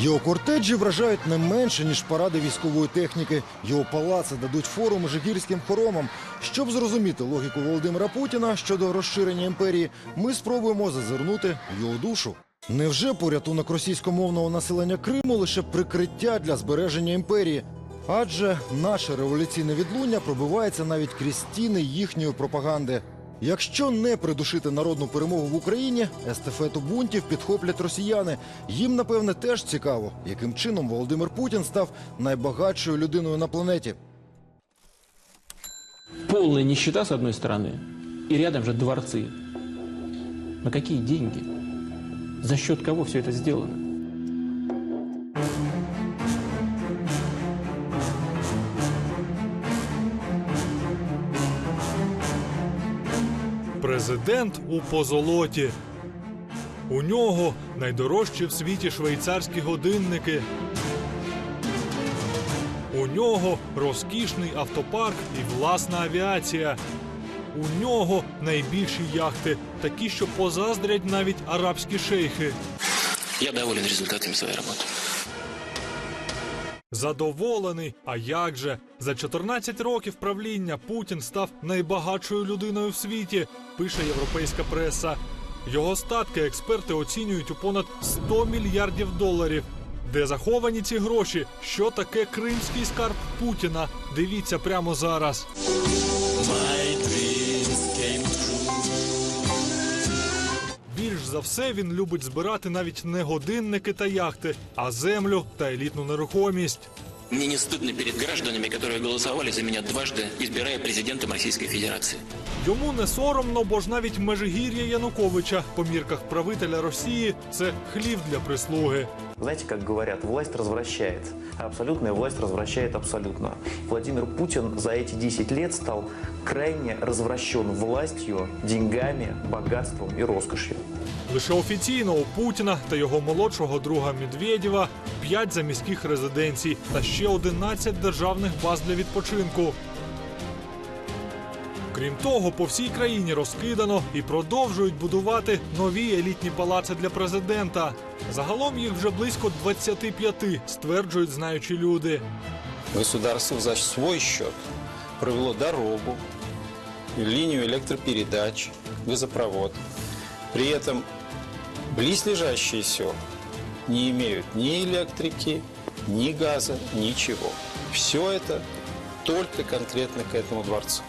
Його кортеджі вражають не менше, ніж паради військової техніки. Його палаци дадуть фору межигірським хоромам. Щоб зрозуміти логіку Володимира Путіна щодо розширення імперії, ми спробуємо зазирнути в його душу. Невже порятунок російськомовного населення Криму лише прикриття для збереження імперії? Адже наше революційне відлуння пробивається навіть крізь стіни їхньої пропаганди. Якщо не придушити народну перемогу в Україні, естафету бунтів підхоплять росіяни. Їм, напевне, теж цікаво, яким чином Володимир Путін став найбагатшою людиною на планеті. Полная нищета, с одной стороны, и рядом же дворцы. На какие деньги? За счет кого все это сделано? Президент у позолоті. У нього найдорожчі в світі швейцарські годинники. У нього розкішний автопарк і власна авіація. У нього найбільші яхти, такі, що позаздрять навіть арабські шейхи. Я доволен результатами своей работы. Задоволений. А як же? За 14 років правління Путін став найбагатшою людиною в світі, пише європейська преса. Його статки експерти оцінюють у понад 100 мільярдів доларів. Де заховані ці гроші? Що таке кримський скарб Путіна? Дивіться прямо зараз. За все він любить збирати навіть не годинники та яхти, а землю та елітну нерухомість. Мне не стыдно перед гражданами, которые голосовали за меня дважды, избирая президентом Российской Федерации. Йому не соромно, бо ж навіть межигір'я Януковича по мірках правителя Росії це хлів для прислуги. Знаете, как говорят, власть развращает. А абсолютная власть развращает абсолютно. Владимир Путин за эти 10 лет стал крайне развращен властью, деньгами, богатством и роскошью. Лише офіційно у Путіна та його молодшого друга Медведєва 5 заміських резиденцій та ще 11 державних баз для відпочинку. Крім того, по всій країні розкидано і продовжують будувати нові елітні палаци для президента. Загалом їх вже близько 25, стверджують знаючі люди. Государство за свой счет провело дорогу, линию электропередач, газопровод. При этом близлежащие села не имеют ни электрики, ни газа, ничего. Все это только конкретно к этому дворцу.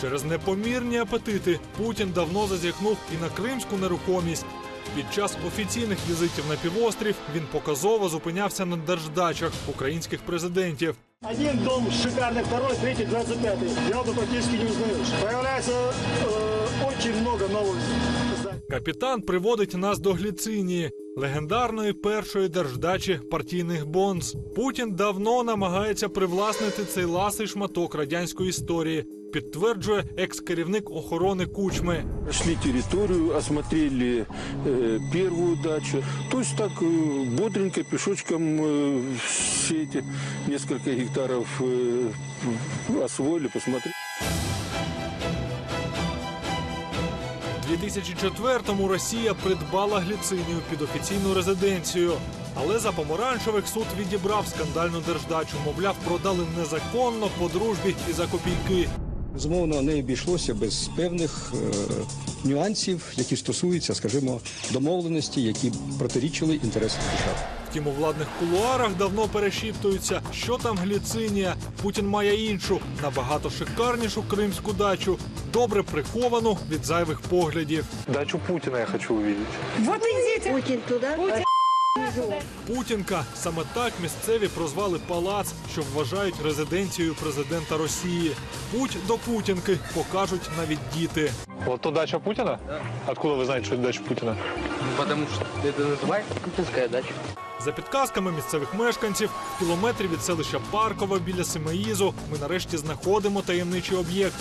Через непомірні апетити Путін давно зазіхнув і на кримську нерухомість. Під час офіційних візитів на півострів він показово зупинявся на держдачах українських президентів. Один дом шикарный, второй, третий, двадцать пятый. Я бы практически не узнаешь. Появляется э, очень много новых зданий. Капітан приводить нас до гліцинії, легендарної першої держдачі партійних бонз. Путін давно намагається привласнити цей ласий шматок радянської історії. Підтверджує екс-керівник охорони кучми. Прошли территорию, осмотрели э, первую дачу. То есть так э, бодренько, пешочком э, все эти несколько гектаров э, освоили, посмотрели. 2004-му Росія придбала гліцинію під офіційну резиденцію. Але за помаранчевих суд відібрав скандальну держдачу. Мовляв, продали незаконно по дружбі і за копійки. Зумовно, не обійшлося без певних е, нюансів, які стосуються, скажімо, домовленості, які протирічили інтересам держави. Втім, у владних кулуарах давно перешіптуються, що там гліцинія. Путін має іншу, набагато шикарнішу кримську дачу, добре приховану від зайвих поглядів. Дачу Путина я хочу увидеть. Путин туда. Путінка саме так місцеві прозвали палац, що вважають резиденцією президента Росії. Путь до Путінки покажуть навіть діти. Вот то дача Путина? Откуда вы знаете, что это дача Путина? Потому что это называется путинская дача. За підказками місцевих мешканців, в кілометрі від селища Паркова біля Семеїзу ми нарешті знаходимо таємничий об'єкт.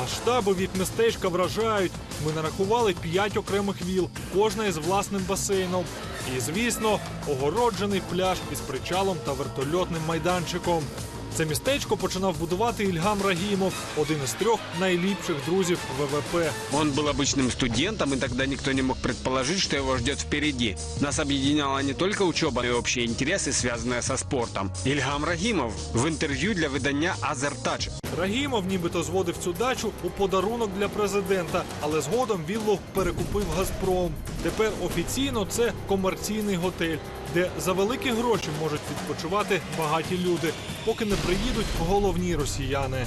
Масштаби від містечка вражають. Ми нарахували п'ять окремих віл, кожна із власним басейном. І, звісно, огороджений пляж із причалом та вертольотним майданчиком. Це містечко починав будувати Ільгам Рагімов, один із трьох найліпших друзів ВВП. Он был обычным студентом, и тогда никто не мог предположить, что его ждет впереди. Нас объединяла не только учеба, но и общие интересы, связанные со спортом. Ильгам Рагимов в интервью для выдания «Азертач» Рагімов нібито зводив цю дачу у подарунок для президента, але згодом віллу перекупив Газпром. Тепер офіційно це комерційний готель, де за великі гроші можуть відпочивати багаті люди, поки не приїдуть головні росіяни.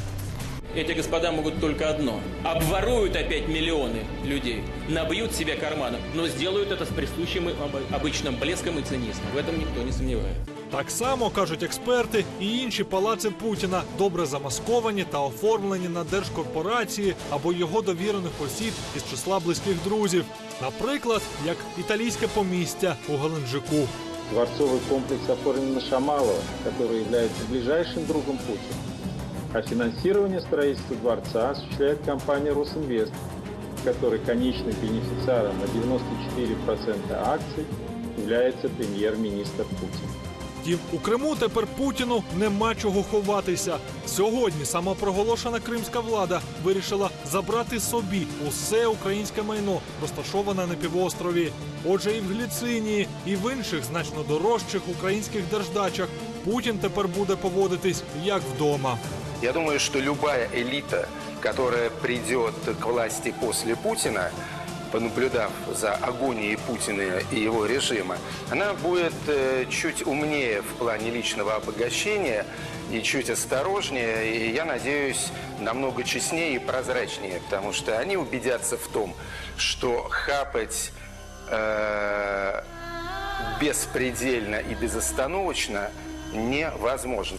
Эти господа могут только одно. Обворуют опять миллионы людей, набьют себе карманы, но сделают это с присущим им обы- обычным блеском и цинизмом. В этом никто не сомневается. Так само кажуть експерти, і інші палаци Путіна добре замасковані та оформлені на держкорпорації або його довірених осіб із числа близьких друзів. Наприклад, як італійське помістя у Геленджику. Дворцовый комплекс оформлен на Шамалова, который является ближайшим другом Путина. А финансирование строительства дворца осуществляет компания «Росинвест», которой конечным бенефициаром на 94% акций является премьер-министр Путин. Втім, у Криму тепер Путіну нема чого ховатися. Сьогодні самопроголошена кримська влада вирішила забрати собі усе українське майно, розташоване на півострові. Отже, і в Гліцинії, і в інших значно дорожчих українських держдачах Путін тепер буде поводитись як вдома. Я думаю, что любая элита, которая придет к власти после Путина, понаблюдав за агонией Путина и его режима, она будет э, чуть умнее в плане личного обогащения и чуть осторожнее, и, я надеюсь, намного честнее и прозрачнее, потому что они убедятся в том, что хапать э, беспредельно и безостановочно невозможно.